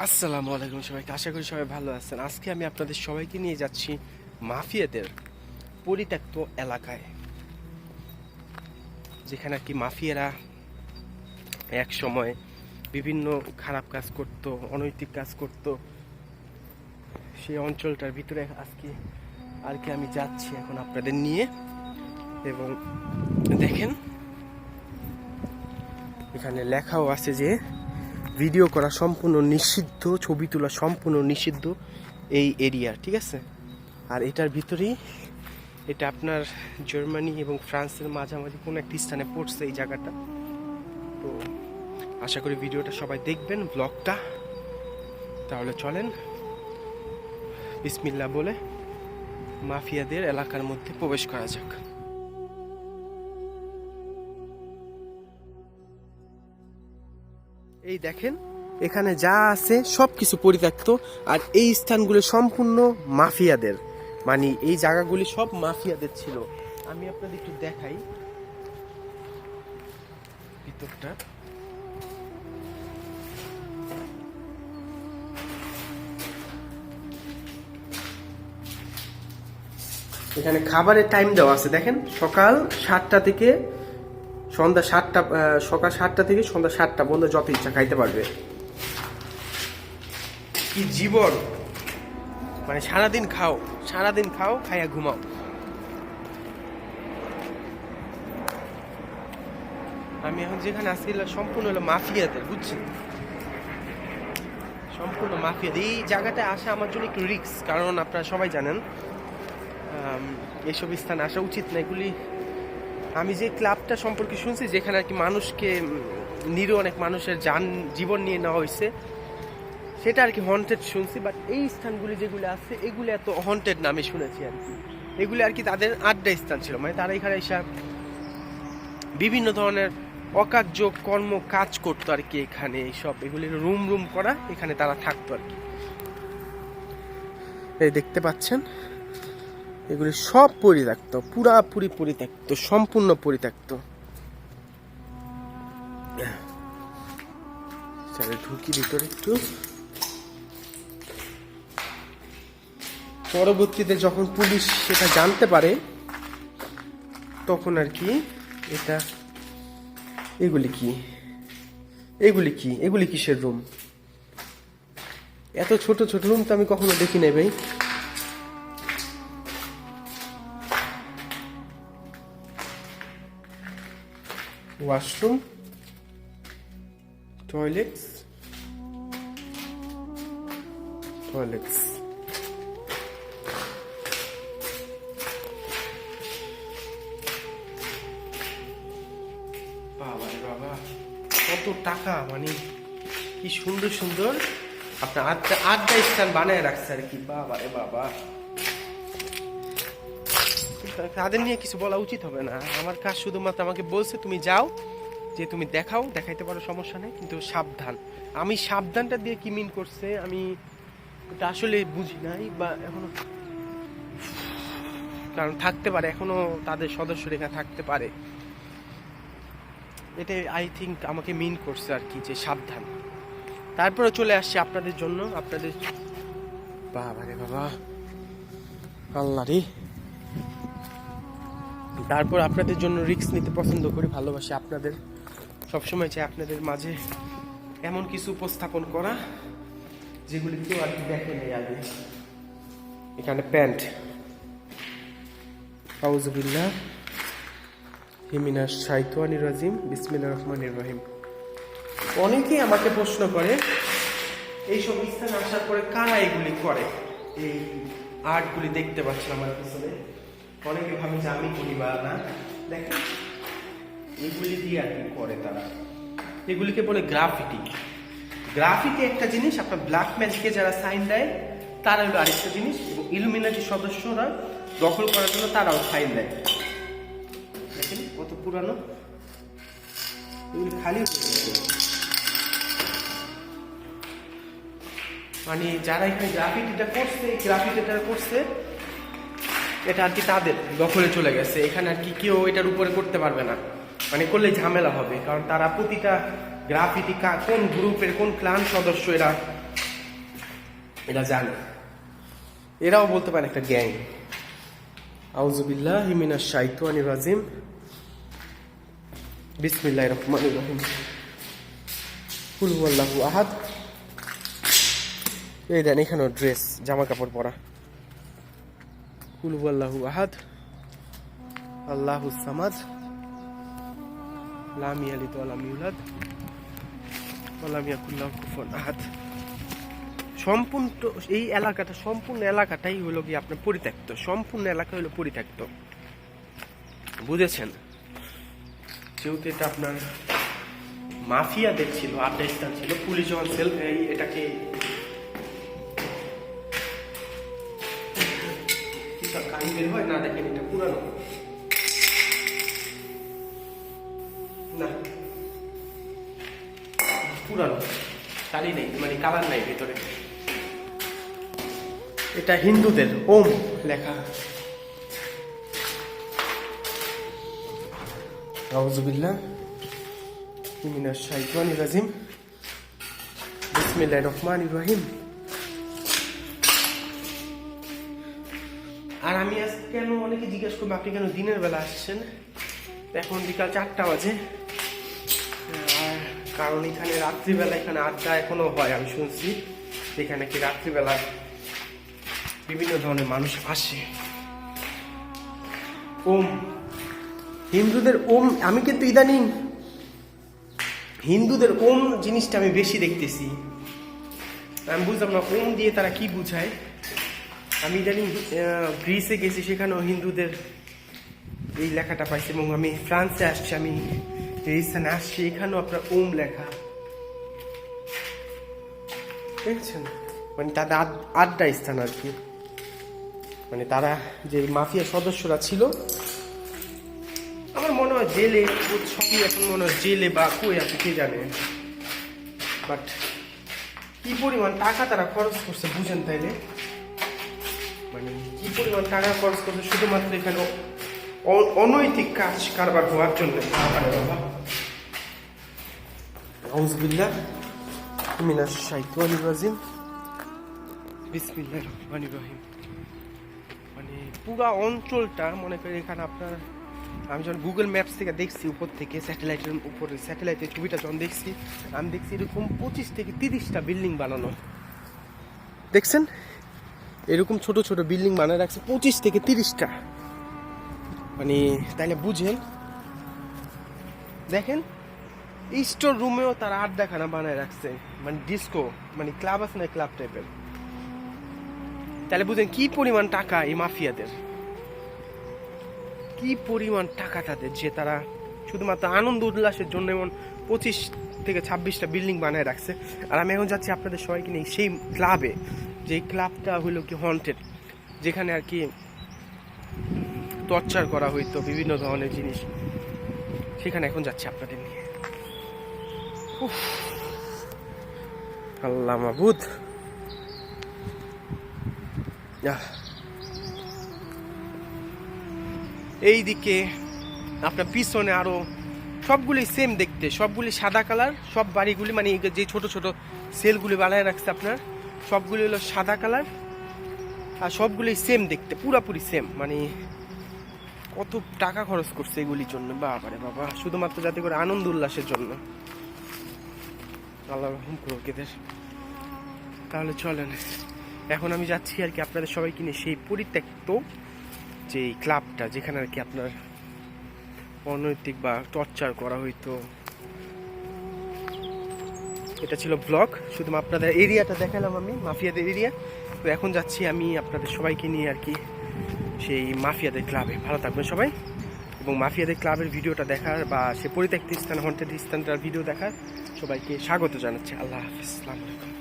আসসালামু আলাইকুম সবাইকে, আশা করি সবাই ভালো আছেন। আজকে আমি আপনাদের সবাইকে নিয়ে যাচ্ছি মাফিয়াদের পরিত্যক্ত এলাকায়, যেখানে আর কি মাফিয়ারা এক সময় বিভিন্ন খারাপ কাজ করত, অনৈতিক কাজ করত। সেই অঞ্চলটার ভিতরে আজকে আর কি আমি যাচ্ছি এখন আপনাদের নিয়ে। এবং দেখেন, এখানে লেখাও আছে যে ভিডিও করা সম্পূর্ণ নিষিদ্ধ, ছবি তোলা সম্পূর্ণ নিষিদ্ধ এই এরিয়া ঠিক আছে? আর এটার ভিতরেই এটা আপনার জার্মানি এবং ফ্রান্সের মাঝামাঝি কোনো একটি স্থানে পড়ছে এই জায়গাটা। তো আশা করি ভিডিওটা সবাই দেখবেন ব্লগটা তাহলে চলেন। বিসমিল্লা বলে মাফিয়াদের এলাকার মধ্যে প্রবেশ করা যাক। এই দেখেন। এখানে যা আছে সব কিছু পরিত্যক্ত, আর এই স্থানগুলো সম্পূর্ণ মাফিয়াদের। মানে এই জায়গাগুলি সব মাফিয়াদের ছিল। আমি আপনাদের একটু দেখাই। ভিতরটা। এখানে খাবারের টাইম দেওয়া আছে। দেখেন, সকাল সাতটা থেকে সন্ধ্যা সাতটা সকাল সাতটা থেকে সন্ধ্যা সাতটা পর্যন্ত যত ইচ্ছা খাইতে পারবে। কি জীবন? মানে সারাদিন খাও সারাদিন খাও, খাইয়া ঘুমাও। আমি এখন যেখানে এগুলো সম্পূর্ণ হলো মাফিয়াদের, বুঝছেন? সম্পূর্ণ মাফিয়াদের। এই জায়গাটায় আসা আমার জন্য একটু রিস্ক কারণ আপনারা সবাই জানেন এইসব স্থানে আসা উচিত না। এগুলি আমি যে ক্লাবটা সম্পর্কে শুনছি, যেখানে আর কি মানুষকে নিরীহ অনেক মানুষের যান, জীবন নিয়ে নেওয়া হয়েছে, সেটা আর কি হন্টেড শুনছি বাট এই স্থানগুলি যেগুলো আছে, এগুলো এত হন্টেড না আমি শুনেছি আর কি। এগুলি আর কি তাদের আড্ডা স্থান ছিল মানে তারা এখানে এসে বিভিন্ন ধরনের অকার্য কর্ম কাজ করতো আর কি এখানে, এইসব, এগুলি রুম রুম করা, এখানে তারা থাকতো আর কি। এই দেখতে পাচ্ছেন এগুলি সব পরিত্যক্ত, পুরাপুরি পরিত্যক্ত, সম্পূর্ণ পরিত্যক্ত। ঢুকি ভিতরে একটু। পরবর্তীতে যখন পুলিশ সেটা জানতে পারে, তখন আর কি এটা, এগুলি কি? এগুলি কি? এগুলি কিসের রুম? এত ছোট ছোট রুম তো আমি কখনো দেখি নাই ভাই। ওয়াশরুম টয়লেটস টয়লেটস বাবা বাবা, কত টাকা মানে কি সুন্দর সুন্দর। আপনার আড্ডা আড্ডা স্থান বানায় রাখছে আর কি বাবা রে বাবা। তাদের নিয়ে কিছু বলা উচিত হবে না। আমার কাজ শুধুমাত্র আমাকে বলছে, তুমি যাও, যে তুমি দেখাও, দেখাইতে পারো, সমস্যা নেই, কিন্তু সাবধান। আমি সাবধানটা দিয়ে কি মিন করছে, আমি আসলে বুঝি নাই, বা এখনও কারণ থাকতে পারে, এখনও তাদের সদস্য রেখা থাকতে পারে। এটা আই থিঙ্ক আমাকে মিন করছে আর কি, যে সাবধান। তারপরে চলে আসছে আপনাদের জন্য, আপনাদের বাবা রে বাবা। আল্লাহ রে। তারপর আপনাদের জন্য রিক্স নিতে পছন্দ করি, ভালোবাসি আপনাদের। সবসময় চাই আপনাদের মাঝে এমন কিছু উপস্থাপন করা, যেগুলি কেউ আর কি দেখে নেই আগে। এখানে প্যান্ট। আউজুবিল্লাহ হিমিনা শাইতোয়ানি রাজিম। বিসমিল্লা রহমান ইব্রাহিম অনেকেই আমাকে প্রশ্ন করে এইসব স্থানে আসার পরে কারা এগুলি করে? এই আর্টগুলি দেখতে পাচ্ছেন আমার পিছনে। অনেকে ভাবে যে আমি করি বা না। দেখেন, এগুলি দিয়ে আর কি করে তারা? এগুলিকে বলে গ্রাফিটি। গ্রাফিটি একটা জিনিস, আপনার ব্ল্যাক ম্যাজিকে যারা সাইন দেয়, তারা হলো আরেকটা জিনিস, এবং ইলুমিনাটি সদস্যরা দখল করার জন্য তারাও সাইন দেয়। দেখেন কত পুরানো। খালি মানে যারা এখানে গ্রাফিটিটা করছে গ্রাফিটিটা করছে এটা আর কি তাদের দখলে চলে গেছে। এখানে আর কি কেউ এটার উপরে করতে পারবে না। মানে করলে ঝামেলা হবে, কারণ তারা প্রতিটা গ্রাফিটি কোন গ্রুপের কোন ক্লান সদস্য এরা এরা জানে। এরাও বলতে পারে একটা গ্যাং। আউজুবিল্লাহ হিমিনা শাইতানি রাজিম। বিসমিল্লাহ রহমান রহিম। কুল আল্লাহু আহাদ। এই দেন এখানেও ড্রেস জামা কাপড় পরা। কুল আল্লাহু আহাদ। আল্লাহু সামাদ। লাম ইয়ালিদ ওয়া লাম ইউলাদ ওয়া লাম ইয়াকুল আহাদ। সম্পূর্ণ এই এলাকাটা, সম্পূর্ণ এলাকাটাই হলো কি আপনার পরিত্যক্ত। সম্পূর্ণ এলাকা হলো পরিত্যক্ত। বুঝেছেন? যেহেতু এটা আপনার মাফিয়াদের ছিল আড্ডা ছিল, পুলিশ যখন সেল এটাকে কালি বের হয়, না দেখেন এটা পুরানো। না। পুরানো। কালি নেই মানে কালার নাই ভিতরে। এটা হিন্দুদের, ওম লেখা। আউজুবিল্লাহ মিনাশ শাইতানির রাজিম। বিসমিল্লাহির রহমানির রহিম। আর আমি আজ কেন অনেকে জিজ্ঞেস করব, আপনি কেন দিনের বেলা আসছেন? এখন বিকাল চারটা বাজে। আর কারণ এখানে রাত্রিবেলা এখানে আড্ডা এখনও হয়, আমি শুনছি। এখানে কি রাত্রিবেলা বিভিন্ন ধরনের মানুষ আসে। ওম। হিন্দুদের ওম, আমি কিন্তু ইদানিং হিন্দুদের ওম জিনিসটা আমি বেশি দেখতেছি। আমি বুঝলাম না, ওম দিয়ে তারা কি বুঝায়? আমি ইদানিং গ্রিসে গেছি, সেখানেও হিন্দুদের এই লেখাটা পাইছি এবং আমি ফ্রান্সে আসছি, আমি রেজিস্থানে আসছি, এখানেও আপনার ওম লেখা। দেখছেন? মানে তাদের আড- আড্ডা স্থান আর কি। মানে তারা যে মাফিয়া সদস্যরা ছিল, আমার মনে হয় জেলে সবই এখন মনে হয় জেলে বা কই আছে, কে জানে। বাট কি পরিমাণ টাকা তারা খরচ করছে, বুঝেন তাইলে? মানে কি পরিমাণ টাকা খরচ করছে শুধুমাত্র এখানে অনৈতিক কাজ কারবার হওয়ার জন্য? রাজিম। বিসমিল্লাহির রহমানির রহিম। মানে পুরা অঞ্চলটা মনে করি এখানে আপনার আমি যখন গুগল ম্যাপস থেকে দেখছি উপর থেকে স্যাটেলাইটের উপরে স্যাটেলাইটের ছবিটা যখন দেখছি আমি দেখছি এরকম পঁচিশ থেকে তিরিশটা বিল্ডিং বানানো। দেখছেন? এরকম ছোট ছোট বিল্ডিং বানায় রাখছে পঁচিশ থেকে তিরিশটা। মানে তাইলে বুঝেন। দেখেন স্টোর রুমেও তারা আড্ডাখানা বানায় রাখছে। মানে ডিস্কো মানে ক্লাব আছে না ক্লাব টাইপের তাহলে বুঝেন কি পরিমাণ টাকা এই মাফিয়াদের? কি পরিমাণ টাকা তাদের যে তারা শুধুমাত্র আনন্দ উল্লাসের জন্য এমন পঁচিশ থেকে ছাব্বিশটা বিল্ডিং বানায় রাখছে। আর আমি এখন যাচ্ছি আপনাদের সবাইকে নিয়ে সেই ক্লাবে যে ক্লাবটা হলো কি হন্টেড যেখানে আর কি টর্চার করা হইতো বিভিন্ন ধরনের জিনিস। সেখানে এখন যাচ্ছে আপনাদের নিয়ে। আল্লাহ মাবুদ। এইদিকে আপনার পিছনে আরও সবগুলি সেম দেখতে, সবগুলি সাদা কালার সব বাড়িগুলি মানে যে ছোট ছোট সেলগুলি বানায় রাখছে আপনার। সবগুলি হলো সাদা কালার, আর সবগুলি সেম দেখতে, পুরাপুরি সেম মানে কত টাকা খরচ করছে এগুলির জন্য, বাবারে বাবা। শুধুমাত্র যাতে করে আনন্দ উল্লাসের জন্য। আল্লাহ রহম করুক তাহলে চলেন, এখন আমি যাচ্ছি আর কি আপনাদের সবাই কিনে সেই পরিত্যক্ত যে ক্লাবটা যেখানে আর কি আপনার অনৈতিক বা টর্চার করা হইতো। এটা ছিল ব্লক শুধু আপনাদের এরিয়াটা দেখালাম আমি, মাফিয়াদের এরিয়া। তো এখন যাচ্ছি আমি আপনাদের সবাইকে নিয়ে আর কি সেই মাফিয়াদের ক্লাবে ভালো থাকবেন সবাই। এবং মাফিয়াদের ক্লাবের ভিডিওটা দেখার বা সে পরিত্যক্ত স্থান হন্টেড স্থানটার ভিডিও দেখার সবাইকে স্বাগত জানাচ্ছি। আল্লাহ হাফিজ। আলাইকুম।